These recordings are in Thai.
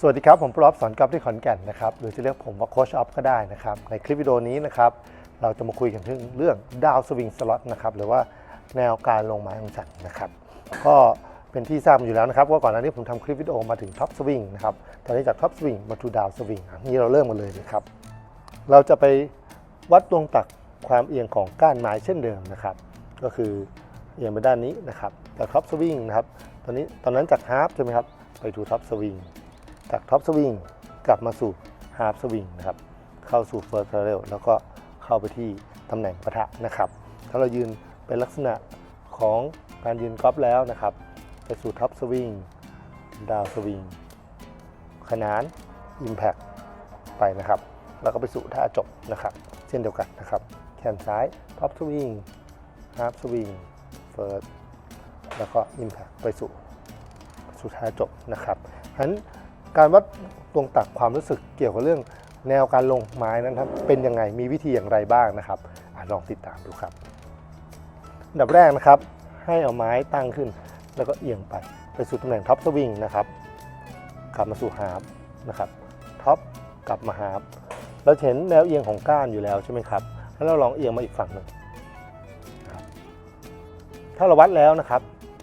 สวัสดีครับ ผมปลอบสอนกอล์ฟที่ขอนแก่นนะครับหรือจะเรียกผมว่าโค้ชออฟก็ได้นะครับในคลิปวิดีโอนี้นะครับเราจะมาคุยกันถึงเรื่องดาวสวิงสล็อตนะครับหรือว่าแนวการลงไม้ของจันนะครับก็เป็นที่ทราบอยู่แล้วนะครับว่าก่อนหน้านี้ผมทำคลิปวิดีโอมาถึงท็อปสวิงนะครับตอนนี้จากท็อปสวิงมาทูดาวสวิงนี่เราเริ่มกันเลยนะครับเราจะไปวัดดวงตักความเอียงของก้านไม้เช่นเดิมนะครับก็คือเอียงไปด้านนี้นะครับจากท็อปสวิงนะครับตอนนี้ตอนนั้นจากฮาร์ปใช่ไหมครับไปดูท็อปสวิง จากท็อปสวิงกลับมาสู่ฮาร์ s สวิงนะครับเข้าสู่เฟิร์ส a เรลแล้วก็เข้าไปที่ตำแหน่งปะทะนะครับ ถ้าเรายืนเป็นลักษณะของการยืนกอล์ฟแล้วนะครับ ไปสู่ท็อปสวิงดาวสวิงขนานอิมแพ t ไปนะครับ แล้วก็ไปสู่ท่าจบนะครับ เช่นเดียวกันนะครับ แขนซ้ายท็อปสวิงฮาร์ s สวิงเฟิร์สแล้วก็อิมแพ t ไปสู่สุดท้ายจบนะครับฉะนั้น การวัดดวงตักความรู้สึกเกี่ยวกับเรื่องแนวการลงไม้นั้นครับเป็นยังไงมีวิธีอย่างไรบ้างนะครับอลองติดตามดูครับอันดับแรกนะครับ ให้เอาไม้ตั้งขึ้น แล้วก็เอียงไปไปสู่ตำแหน่งท็อปสวิงนะครับกลับมาสู่ฮาร์ปนะครับท็อปกลับมาฮาร์ปเราเห็นแนวเอียงของก้านอยู่แล้วใช่ไหมครับแล้วเราลองเอียงมาอีกฝั่งหนึ่งถ้าเราวัดแล้วนะครับ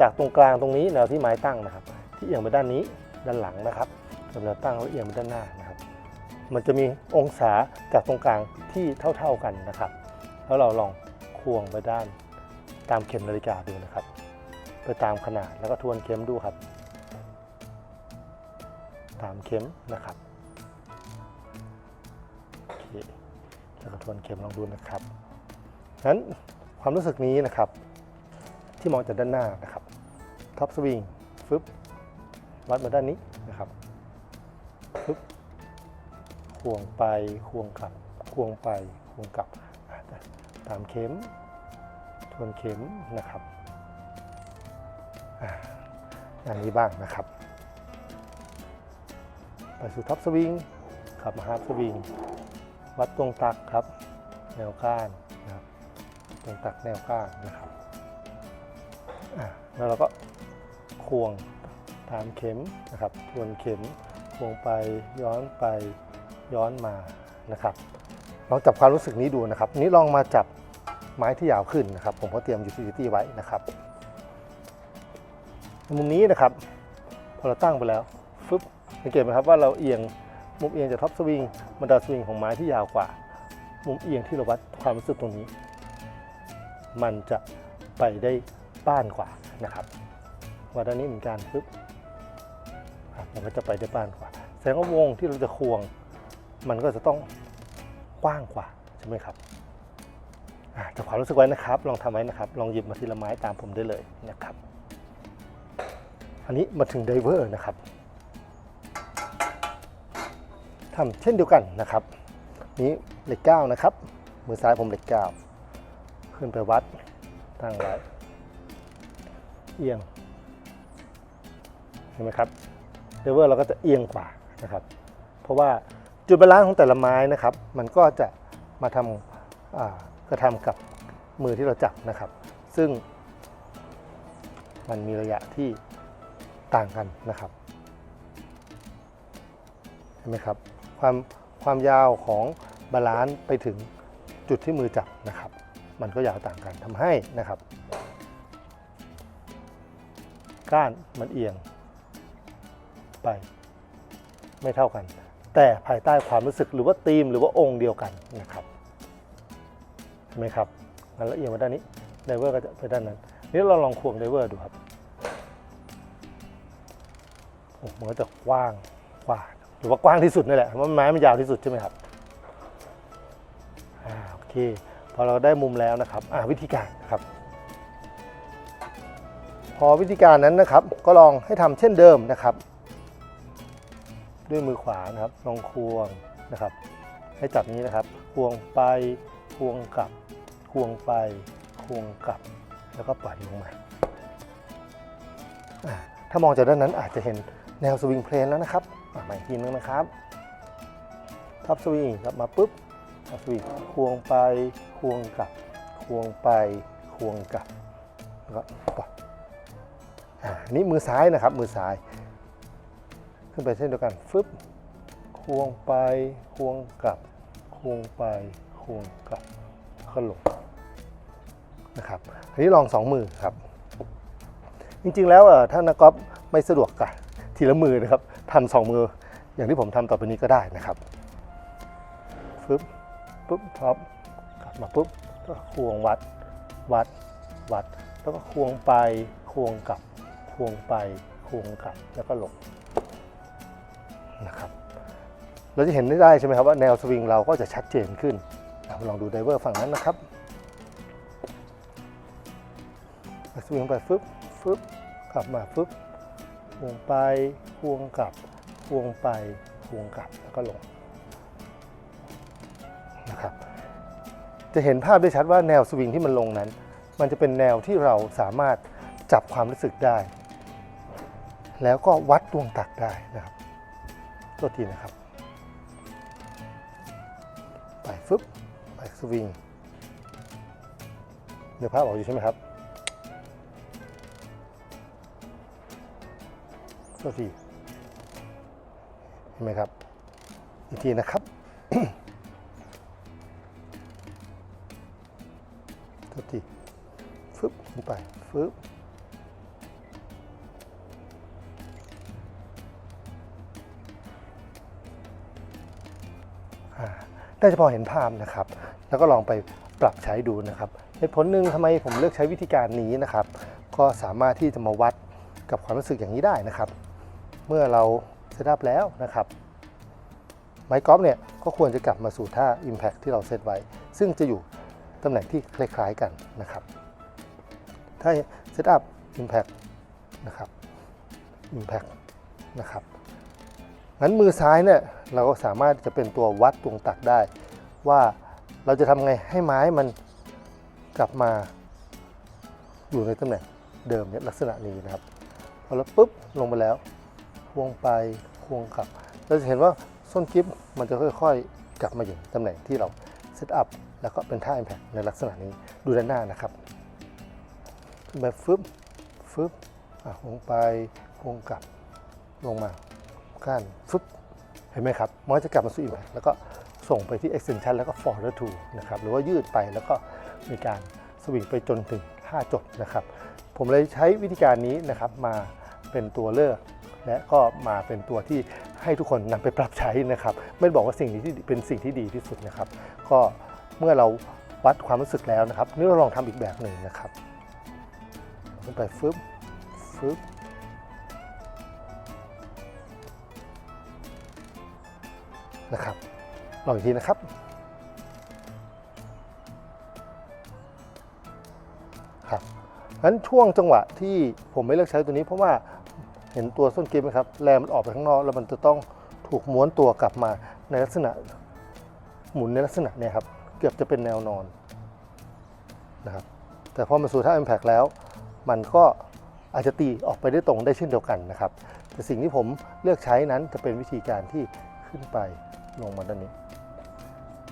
จากตรงกลางตรงนี้แนวที่ไม้ตั้งนะครับ ที่เอียงไปด้านนี้ด้านหลังนะครับ กับแนวตั้งแล้วเอียงไปด้านหน้านะครับ มันจะมีองศาจากตรงกลางที่เท่า ๆกันนะครับ แล้วเราลองควงไปด้านตามเข็มนาฬิกาดูนะครับ ไปตามขนาดแล้วก็ทวนเข็มดูครับ ตามเข็มนะครับโอเคแล้วก็ทวนเข็มลองดูนะครับนั้นความรู้สึกนี้นะครับ ที่มองจากด้านหน้านะครับท็อปสวิงฟึบวัดมาด้านนี้นะครับ ฟึบควงไปควงกลับควงไปควงกลับ ตามเข็ม ทวนเข็มนะครับอย่างนี้บ้างนะครับ ไปสู่ท็อปสวิงขับมาฮาร์ปสวิง วัดตรงตักครับ แนวก้านนะครับ ตรงตักแนวก้านนะครับแล้วเราก็ควงตามเข็มนะครับ ทวนเข็ม วงไปย้อนไปย้อนมานะครับลองจับความรู้สึกนี้ดูนะครับ นี้ลองมาจับไม้ที่ยาวขึ้นนะครับ ผมก็เตรียม utility ไว้นะครับมุมนี้นะครับ พอเราตั้งไปแล้วฟึบสังเกตไหมครับว่าเราเอียงมุมเอียงจากท็อปสวิงมาดาสวิงของไม้ที่ยาวกว่า มุมเอียงที่เราวัดความรู้สึกตรงนี้ มันจะไปได้บ้านกว่านะครับว่าด้านนี้เหมือนกันปึ๊บ มันก็จะไปได้บ้านกว่า แสดงว่าวงที่เราจะควง มันก็จะต้องกว้างกว่าใช่ไหมครับอะจับความรู้สึกไว้นะครับ ลองทำไว้นะครับ ลองหยิบมาทีละไม้ตามผมได้เลยนะครับ อันนี้มาถึงไดเวอร์นะครับทำเช่นเดียวกันนะครับ นี้เหล็กเก้านะครับ มือซ้ายผมเหล็กเก้าขึ้นไปวัดตั้งไว้เอียงเห็นไหมครับ เลเวอร์เราก็จะเอียงกว่านะครับ เพราะว่าจุดบาลานซ์ของแต่ละไม้นะครับ มันก็จะมาทำกระทำกับมือที่เราจับนะครับ ซึ่งมันมีระยะที่ต่างกันนะครับเห็นไหมครับความความยาวของบาลานซ์ไปถึงจุดที่มือจับนะครับ มันก็ยาวต่างกันทำให้นะครับ ก้านมันเอียง ไปไม่เท่ากัน แต่ภายใต้ความรู้สึกหรือว่าธีมหรือว่าองค์เดียวกันนะครับเห็นไหมครับมันละเอียงมาด้านนี้ไดเวอร์ก็จะไปด้านนั้นนี่เราลองควงไดเวอร์ดูครับโอ้โหมันก็จะกว้างกว่าหรือว่ากว้างที่สุดนี่แหละเพราะไม้มันยาวที่สุดใช่ไหมครับอ่าโอเคพอเราได้มุมแล้วนะครับอ่าวิธีการนะครับ พอวิธีการนั้นนะครับ ก็ลองให้ทำเช่นเดิมนะครับ ด้วยมือขวานะครับลองควงนะครับ ให้จับนี้นะครับ ควงไป ควงกลับ ควงไป ควงกลับ แล้วก็ปล่อยลงมาถ้ามองจากด้านนั้นอาจจะเห็นแนวสวิงเพลนแล้วนะครับมาอีกทีนึงนะครับทับสวิงกลับมาปุ๊บทับสวิงควงไป ควงกลับ ควงไป ควงกลับแล้วก็ปล่อยอ่าอันนี้มือซ้ายนะครับ มือซ้าย ขึ้นไปเช่นเดียวกันฟึบควงไปควงกลับควงไปควงกลับแล้วก็ลงนะครับอันนี้ลองสองมือครับ จริงๆแล้วถ้านักกอล์ฟไม่สะดวกกับทีละมือนะครับทำสองมืออย่างที่ผมทำต่อไปนี้ก็ได้นะครับฟึบปุ๊บท็อปกลับมาปุ๊บก็ควงวัดวัดวัด แล้วก็ควงไปควงกลับควงไปควงกลับแล้วก็ลง นะครับเราจะเห็นได้ใช่ไหมครับว่าแนวสวิงเราก็จะชัดเจนขึ้น ลองดูไดเวอร์ฝั่งนั้นนะครับสวิงไปฟึบฟึบกลับมาฟึบวงไปวงกลับวงไปวงกลับแล้วก็ลงนะครับจะเห็นภาพได้ชัดว่าแนวสวิงที่มันลงนั้น มันจะเป็นแนวที่เราสามารถจับความรู้สึกได้ แล้วก็วัดดวงตักได้นะครับ ตัวทีนะครับ ไปฟึบไปสวิงเดี๋ยวภาพออกอยู่ใช่ไหมครับตัวทีเห็นไหมครับ อีกทีนะครับตัวทีฟึบลงไปฟึบ อ่าได้เฉพาะเห็นภาพนะครับ แล้วก็ลองไปปรับใช้ดูนะครับเหตุผลหนึ่งทำไมผมเลือกใช้วิธีการนี้นะครับ ก็สามารถที่จะมาวัดกับความรู้สึกอย่างนี้ได้นะครับ เมื่อเราเซตอัพแล้วนะครับไม้กอล์ฟเนี่ยก็ควรจะกลับมาสู่ท่า Impact ที่เราเซตไว้ ซึ่งจะอยู่ตำแหน่งที่คล้ายๆกันนะครับ ถ้าเซตอัพ Impact นะครับ Impact นะครับ งั้นมือซ้ายเนี่ยเราก็สามารถจะเป็นตัววัดตวงตักได้ ว่าเราจะทำไงให้ไม้มันกลับมาอยู่ในตำแหน่งเดิมเนี่ยลักษณะนี้นะครับพอเราปุ๊บลงไปแล้วควงไปควงกลับ เราจะเห็นว่าส้นกิฟมันจะค่อยๆ กลับมาอยู่ตำแหน่งที่เราเซตอัพแล้วก็เป็นท่า Impact ในลักษณะนี้ดูด้านหน้านะครับขึ้นไปฟึบฟึบอะควงไปควงกลับลงมา ก้านฟึบเห็นไหมครับมันก็จะกลับมาสู่ impact แล้วก็ส่งไปที่ extension แล้วก็ follow to นะครับหรือว่ายืดไปแล้วก็มีการสวิงไปจนถึง5จบนะครับ ผมเลยใช้วิธีการนี้นะครับมาเป็นตัวเลือก และก็มาเป็นตัวที่ให้ทุกคนนำไปปรับใช้นะครับ ไม่ได้บอกว่าสิ่งนี้ที่เป็นสิ่งที่ดีที่สุดนะครับ ก็เมื่อเราวัดความรู้สึกแล้วนะครับ นี่เราลองทำอีกแบบหนึ่งนะครับขึ้นไปฟึบฟึบ นะครับลองอีกทีนะครับครับงั้นช่วงจังหวะที่ผมไม่เลือกใช้ตัวนี้ เพราะว่าเห็นตัวส้นเกมไหมครับแรงมันออกไปข้างนอกแล้วมันจะต้องถูกม้วนตัวกลับมาในลักษณะหมุนในลักษณะเนี่ยครับเกือบจะเป็นแนวนอนนะครับแต่พอมาสู่ท่า Impact แล้ว มันก็อาจจะตีออกไปได้ตรงได้เช่นเดียวกันนะครับ แต่สิ่งที่ผมเลือกใช้นั้นจะเป็นวิธีการที่ขึ้นไป ลงมาด้านนี้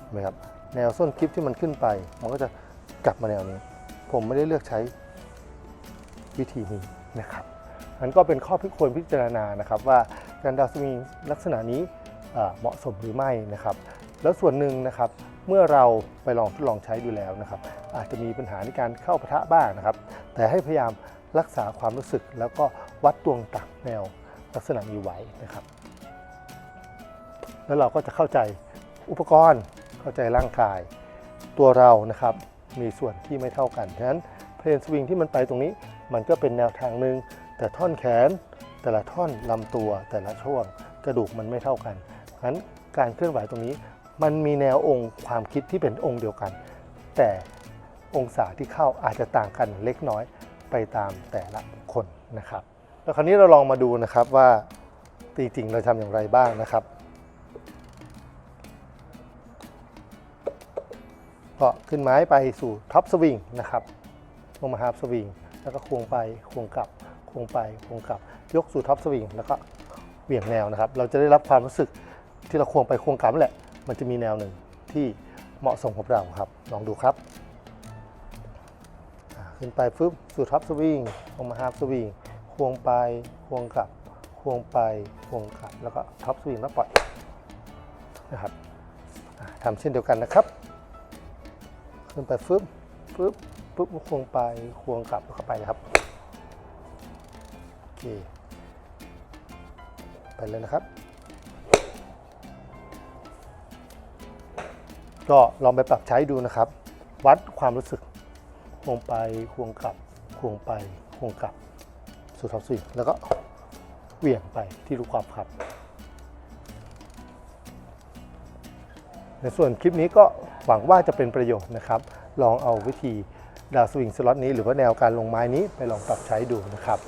เห็นไหมครับแนวส้นคลิปที่มันขึ้นไป มันก็จะกลับมาแนวนี้ ผมไม่ได้เลือกใช้วิธีนี้นะครับนั้นก็เป็นข้อพิควรพิจารณานะครับ ว่าการดาวสวิงลักษณะนี้เหมาะสมหรือไม่นะครับ แล้วส่วนหนึ่งนะครับเมื่อเราไปลองทดลองใช้ดูแล้วนะครับ อาจจะมีปัญหาในการเข้าปะทะบ้างนะครับ แต่ให้พยายามรักษาความรู้สึกแล้วก็วัดตวงตักแนวลักษณะนี้ไว้นะครับ แล้วเราก็จะเข้าใจอุปกรณ์เข้าใจร่างกาย ตัวเรานะครับมีส่วนที่ไม่เท่ากันฉะนั้นเพลนสวิงที่มันไปตรงนี้มันก็เป็นแนวทางหนึ่งแต่ท่อนแขน แต่ละท่อนลำตัวแต่ละช่วงกระดูกมันไม่เท่ากันฉะนั้นการเคลื่อนไหวตรงนี้มันมีแนวองค์ความคิดที่เป็นองค์เดียวกัน แต่องศาที่เข้าอาจจะต่างกันเล็กน้อยไปตามแต่ละคนนะครับ แล้วคราวนี้เราลองมาดูนะครับว่าจริงๆเราทำอย่างไรบ้างนะครับ ก็ขึ้นไม้ไปสู่ท็อปสวิงนะครับลงมาฮาร์ฟสวิงแล้วก็ควงไปควงกลับควงไปควงกลับ ยกสู่ท็อปสวิงแล้วก็เหวี่ยงแนวนะครับ เราจะได้รับความรู้สึกที่เราควงไปควงกลับแหละ มันจะมีแนวหนึ่งที่เหมาะสมกับเราครับ ลองดูครับ ขึ้นไปฟึบสู่ท็อปสวิงลงมาฮาร์ฟสวิงควงไปควงกลับควงไปควงกลับ แล้วก็ท็อปสวิงแล้วปล่อยนะครับทำเช่นเดียวกันนะครับ ขึ้นไปฟึบฟึบปุ๊บควงไปควงกลับแล้วไปเลยครับโอเคไปเลยนะครับ ก็ลองไปปรับใช้ดูนะครับ วัดความรู้สึกควงไปควงกลับควงไปควงกลับสู่ท็อปสวิงแล้วก็เหวี่ยงไปที่ลูกความครับ ในส่วนคลิปนี้ก็หวังว่าจะเป็นประโยชน์นะครับ ลองเอาวิธีดาวสวิงสล็อตนี้หรือว่าแนวการลงไม้นี้ไปลองปรับใช้ดูนะครับ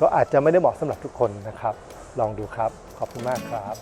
ก็อาจจะไม่ได้เหมาะสำหรับทุกคนนะครับ ลองดูครับ ขอบคุณมากครับ